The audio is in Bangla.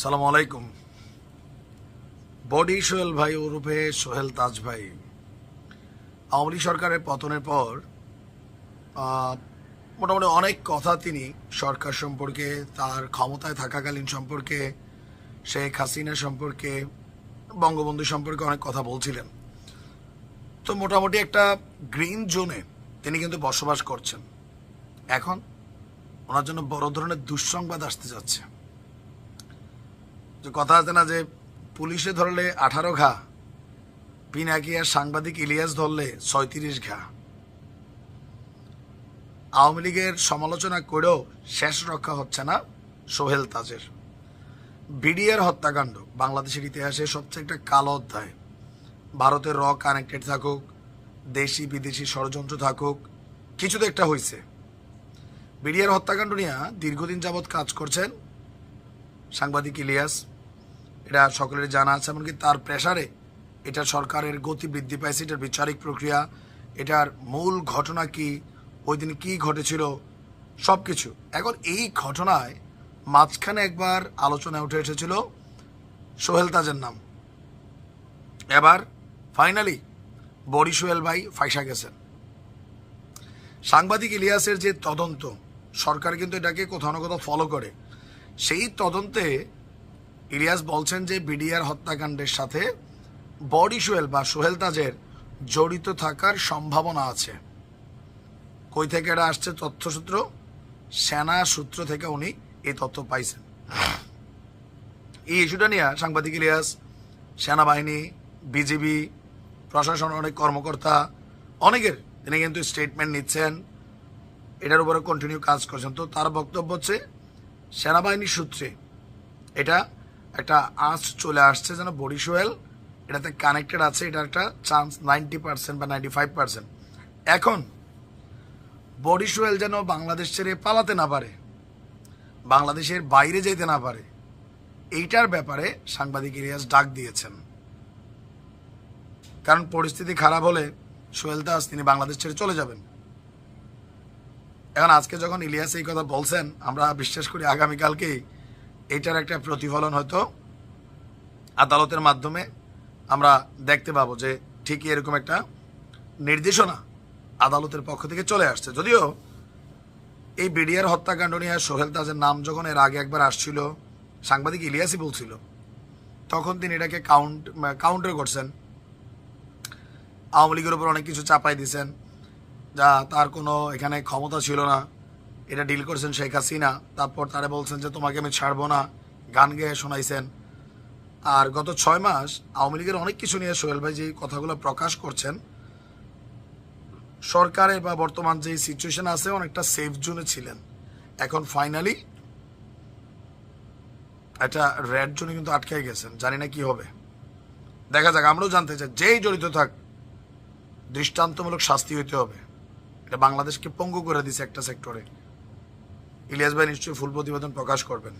সালাম আলাইকুম। বডি সোহেল ভাই ওরূপে সোহেল তাজ ভাই। আওয়ামী সরকারের পতনের পর মোটামুটি অনেক কথা তিনি সরকার সম্পর্কে, তার ক্ষমতায় থাকাকালীন সম্পর্কে, শেখ হাসিনা সম্পর্কে, বঙ্গবন্ধু সম্পর্কে অনেক কথা বলছিলেন। তো মোটামুটি একটা গ্রিন জোনে তিনি কিন্তু বসবাস করছেন। এখন ওনার জন্য বড় ধরনের দুঃসংবাদ আসতে যাচ্ছে। যে কথা আছে না যে পুলিশে ধরলে আঠারো ঘা পিনাকিয়া সাংবাদিক ইলিয়াস ধরলে ছয়ত্রিশ ঘা। আওয়ামী লীগের সমালোচনা করেও শেষ রক্ষা হচ্ছে না সোহেল তাজের। বিডিআর হত্যাকাণ্ড বাংলাদেশের ইতিহাসে সবচেয়ে একটা কালো অধ্যায়। ভারতের র কানেক্টেড থাকুক, দেশি বিদেশি ষড়যন্ত্র থাকুক, কিছু তো একটা হয়েছে বিডিআর হত্যাকাণ্ড নিয়ে দীর্ঘদিন যাবৎ কাজ করছেন সাংবাদিক ইলিয়াস। এটা সকলের জানা আছে, এমনকি তার প্রেসারে এটা সরকারের গতি বৃদ্ধি পাইছে, এটার বিচারিক প্রক্রিয়া, এটার মূল ঘটনা কি, ওই দিন কী ঘটেছিল সব কিছু এখন এই ঘটনায় মাঝখানে একবার আলোচনায় উঠে এসেছিল সোহেল তাজের নাম। এবার ফাইনালি বড়ি সোহেল ভাই ফাইসা গেছেন। সাংবাদিক ইলিয়াসের যে তদন্ত, সরকার কিন্তু এটাকে কোথাও না কোথাও ফলো করে। সেই তদন্তে ইলিয়াস বলছেন যে বিডিআর হত্যাকাণ্ডের সাথে বডি সোহেল বা সোহেল তাজের জড়িত থাকার সম্ভাবনা আছে। কই থেকে এটা আসছে তথ্যসূত্র? সেনা সূত্র থেকে উনি এই তথ্য পাইছেন। এই ইস্যুটা নিয়ে সাংবাদিক ইলিয়াস, সেনাবাহিনী, বিজিবি, প্রশাসন, অনেক কর্মকর্তা, অনেকের তিনি কিন্তু স্টেটমেন্ট নিচ্ছেন। এটার উপরে কন্টিনিউ কাজ করছেন। তো তার বক্তব্য হচ্ছে সেনাবাহিনীর সূত্রে এটা একটা আঁচ চলে আসছে যেন বডি সোয়েল এটাতে কানেক্টেড আছে এটা একটা চান্স নাইনটি পার্সেন্ট বা নাইনটি ফাইভ পার্সেন্ট এখন, বডি সোয়েল যেন বাংলাদেশ ছেড়ে পালাতে না পারে, বাংলাদেশের বাইরে যেতে না পারে, এইটার ব্যাপারে সাংবাদিক ইলিয়াস ডাক দিয়েছেন। কারণ পরিস্থিতি খারাপ হলে সোহেল দাস তিনি বাংলাদেশ ছেড়ে চলে যাবেন। এখন আজকে যখন ইলিয়াস এই কথা বলছেন, আমরা বিশ্বাস করি আগামীকালকেই এটার একটা প্রতিফলন হয়তো আদালতের মাধ্যমে আমরা দেখতে পাবো যে ঠিকই এরকম একটা নির্দেশনা আদালতের পক্ষ থেকে চলে আসছে। যদিও এই বিডিআর হত্যাকাণ্ড নিয়ে সোহেল তাজের নাম যখন এর আগে একবার আসছিল, সাংবাদিক ইলিয়াসই বলছিল, তখন তিনি এটাকে কাউন্ট কাউন্টার করছেন। আওয়ামী লীগের উপর অনেক কিছু চাপাই দিয়েছেন যা তার কোনো এখানে ক্ষমতা ছিল না। এটা ডিল করছেন শেখ হাসিনা, তারপর তারা বলছেন যে, তোমাকে আমি ছাড়বো না। গান গেয়ে শোনাইছেন। আর গত ছয় মাস আওয়ামী লীগের অনেক কিছু নিয়ে সোহেল ভাই যে কথাগুলো প্রকাশ করছেন সরকারের বা বর্তমান যে সিচুয়েশন আছে, অনেকটা সেফ জোনে ছিলেন। এখন ফাইনালি একটা রেড জোনে কিন্তু আটকে গেছেন। জানি না কি হবে। দেখা যাক, আমরাও জানতে চাই। যেই জড়িত থাক, দৃষ্টান্তমূলক শাস্তি হইতে হবে। এটা বাংলাদেশকে পঙ্গু করে দিছে একটা সেক্টরে ইলিয়াস ভাই নিশ্চয়ই ফুল প্রতিবেদন প্রকাশ করবেন।